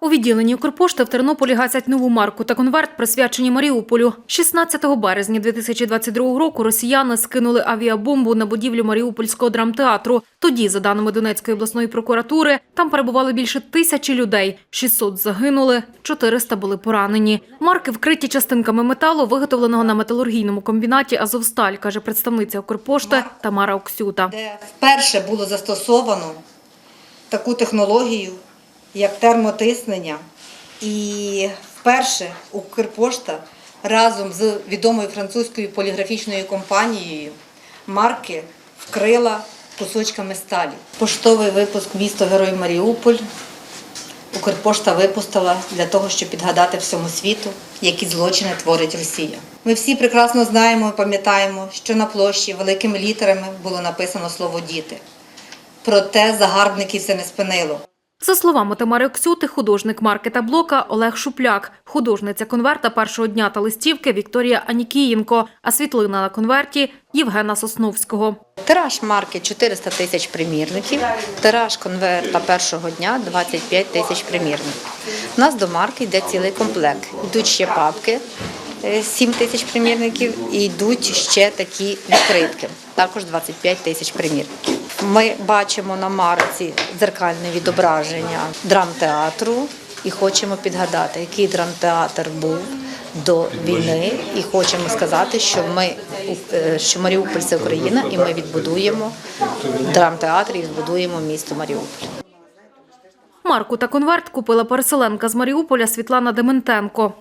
У відділенні Укрпошти в Тернополі гасять нову марку та конверт, присвячені Маріуполю. 16 березня 2022 року росіяни скинули авіабомбу на будівлю Маріупольського драмтеатру. Тоді, за даними Донецької обласної прокуратури, там перебували більше тисячі людей. 600 загинули, 400 були поранені. Марки вкриті частинками металу, виготовленого на металургійному комбінаті Азовсталь, каже представниця Укрпошти Тамара Оксюта. де вперше було застосовано таку технологію, як термотиснення. І вперше Укрпошта разом з відомою французькою поліграфічною компанією марки вкрила кусочками сталі. Поштовий випуск місто Герой Маріуполь. Укрпошта випустила для того, щоб підгадати всьому світу, які злочини творить Росія. Ми всі прекрасно знаємо і пам'ятаємо, що на площі великими літерами було написано слово діти. Проте загарбників це не спинило. За словами Тамари Оксюти, художник марки та блока Олег Шупляк, художниця конверта першого дня та листівки Вікторія Анікієнко, а світлина на конверті Євгена Сосновського. Тираж марки 400 тисяч примірників, тираж конверта першого дня 25 тисяч примірників. У нас до марки йде цілий комплект. Йдуть ще папки е, 7 тисяч примірників і йдуть ще такі відкритки, також 25 тисяч примірників. Ми бачимо на марці дзеркальне відображення драмтеатру і хочемо підгадати, який драмтеатр був до війни, і хочемо сказати, що ми е, що Маріуполь це Україна, і ми відбудуємо драмтеатр і відбудуємо місто Маріуполь. Марку та конверт купила переселенка з Маріуполя Світлана Дементенко.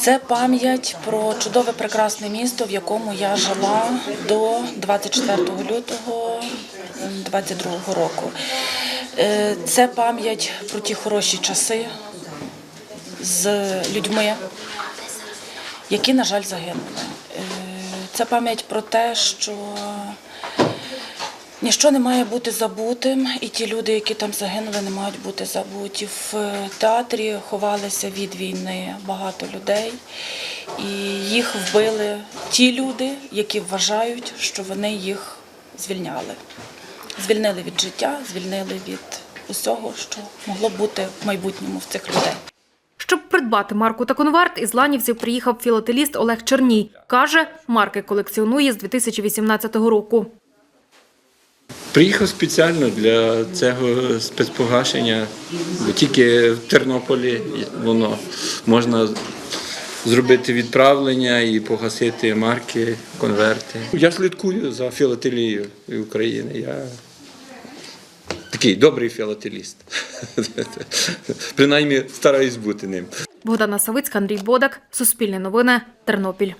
Це пам'ять про чудове прекрасне місто, в якому я жила до 24 лютого 22 року. Е, Це пам'ять про ті хороші часи з людьми, які, на жаль, загинули. Е, Це пам'ять про те, що Ніщо не має бути забутим, і ті люди, які там загинули, не мають бути забуті. В театрі ховалися від війни багато людей, і їх вбили ті люди, які вважають, що вони їх звільняли. Звільнили від життя, звільнили від усього, що могло бути в майбутньому в цих людей. Щоб придбати марку та конверт, із Ланівців приїхав філателіст Олег Черній. Каже, марки колекціонує з 2018 року. Приїхав спеціально для цього спецпогашення, бо тільки в Тернополі воно можна зробити відправлення і погасити марки, конверти. Я слідкую за філателією України. Я такий добрий філателіст. Принаймні стараюсь бути ним. Богдана Савицька, Андрій Бодак, Суспільне новини, Тернопіль.